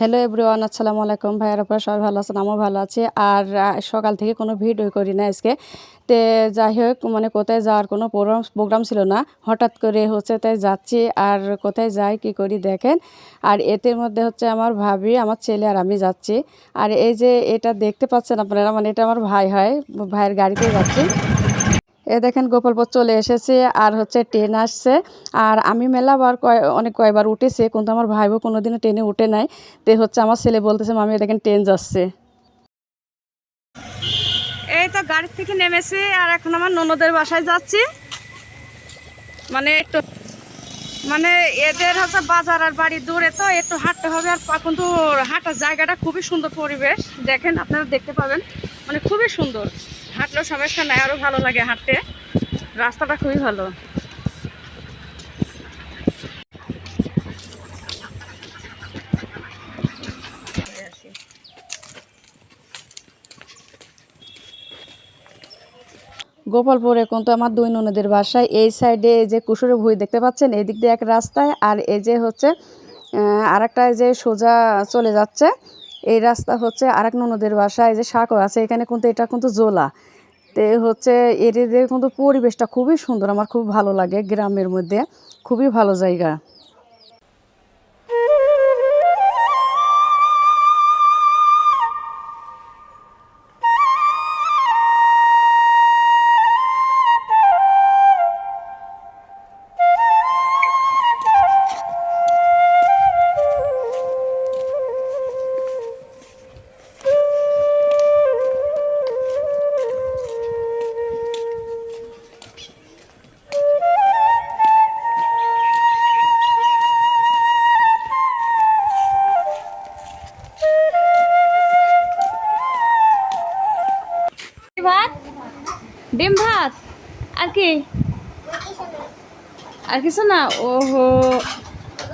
Hello everyone আসসালামু আলাইকুম। ভাইয়ার, আপনারা সবাই ভালো আছেন? আমিও ভালো আছি। আর সকাল থেকে কোনো ভিডিও করি না আজকে। তে, যাই হোক মানে কোথায় যাওয়ার কোনো প্রোগ্রাম প্রোগ্রাম ছিল না। হঠাৎ করে হচ্ছে তাই যাচ্ছি। আর কোথায় যাই, কি করি দেখেন। আর এতে মধ্যে হচ্ছে আমার ভাবি, আমার ছেলে আর আমি যাচ্ছি। আর এই যে এটা দেখতে পাচ্ছেন আপনারা মানে এটা আমার ভাই হয়, ভাইয়ের গাড়িতে যাচ্ছি। এ দেখেন গোপালপুর চলে এসেছে আর হচ্ছে ট্রেন আসছে। আর আমি মেলাবার কয়, অনেক কয়বার উঠেছে, কিন্তু আমার ভাইবো কোনোদিনও ট্রেনে উঠে নাই। তে হচ্ছে আমার ছেলে বলতেছে, মামি দেখেন ট্রেন যাচ্ছে। এই তো গাড়ি থেকে নেমেছি, আর এখন আমার ননদের বাসায় যাচ্ছি। মানে একটু মানে এদের হচ্ছে বাজার আর বাড়ি দূরে, তো একটু হাঁটতে হবে। আর কিন্তু হাঁটার জায়গাটা খুবই সুন্দর পরিবেশ। দেখেন, আপনারা দেখতে পাবেন। মানে খুবই সুন্দর। হাঁটলেও সমস্যা নাই আরও ভালো লাগে হাঁটতে। রাস্তাটা খুবই ভালো। গোপালপুরে কিন্তু আমার দুই ননদের বাসায়, এই সাইডে যে কুসুরে ভুঁই দেখতে পাচ্ছেন, এই দিক দিয়ে এক রাস্তায়, আর এই যে হচ্ছে আর একটা যে সোজা চলে যাচ্ছে এই রাস্তা হচ্ছে আরেক ননদের বাসায় যে সাঁকর আছে, এখানে কিন্তু এটা কিন্তু জোলা। তে হচ্ছে এদের কিন্তু পরিবেশটা খুবই সুন্দর, আমার খুব ভালো লাগে গ্রামের মধ্যে, খুবই ভালো জায়গা। ডিম ভাত? আর কি? আর কিছু না? ওহো।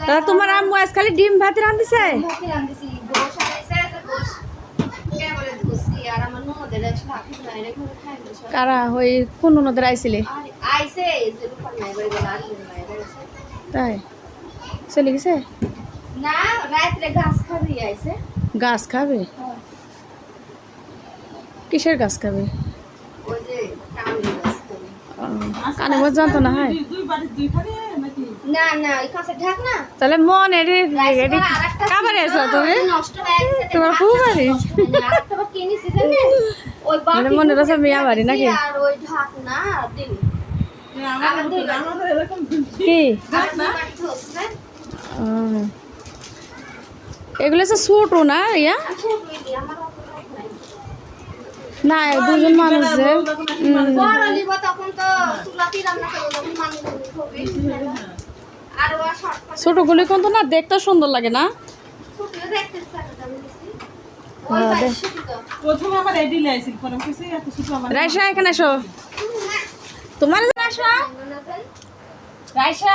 তা তোমার আম্মু আজ খালি ডিম ভাত রান্ধিছে কারা? ওই কোন নদের আইছিলে? তাই? চলে গেছে? না রাত্রে ঘাস খাবি আইছে। খাবে? কিসের গাছ খাবে ওই যে কামড়ি গাছ খাবি ও, কানে বোঝ জানতো না হয়। না না ওই কাছে ঢাক না। তাহলে মন এডি এডি আরেকটা কাবারে তুমি। হয়ে তোমার খুব বাড়ি মানে মনে মিয়া বাড়ি নাকি? আর ওই ঢাক না দিন। বাটি কি? এগুলো ছোটো না ইয়া আচ্ছা বুঝলি আমার অত ঢাক নাই না দুজন মানুষ যে ছোটোগুলি কিন্তু না দেখতে সুন্দর লাগে না? হ্যাঁ, রাইসা এখানে এসো। তোমার আসো রাইসা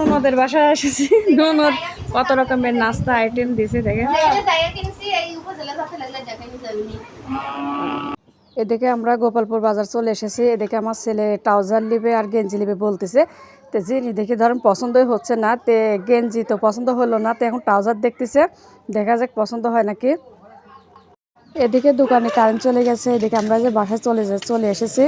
ননদের বাসায় এসেছি। ননদ কত রকমের নাস্তা আইটেম দিছে দেখে। যেটা জায়গা কিনছি এই উপজেলা যাতে লাগলে দেখাই যাবেনি এদিকে আমরা গোপালপুর বাজার চলে এসেছি। এদিকে আমার ছেলে ট্রাউজার নিবে আর গেঞ্জি নিবে বলতেছে। তো যিনি দেখি ধরেন পছন্দই হচ্ছে না। তে গেঞ্জি তো পছন্দ হলো না। তো এখন ট্রাউজার দেখতেছে। দেখা যাক পছন্দ হয় নাকি। এদিকে দোকানে কারেন্ট চলে গেছে। এদিকে আমরা যে বাসায় চলে চলে এসেছি।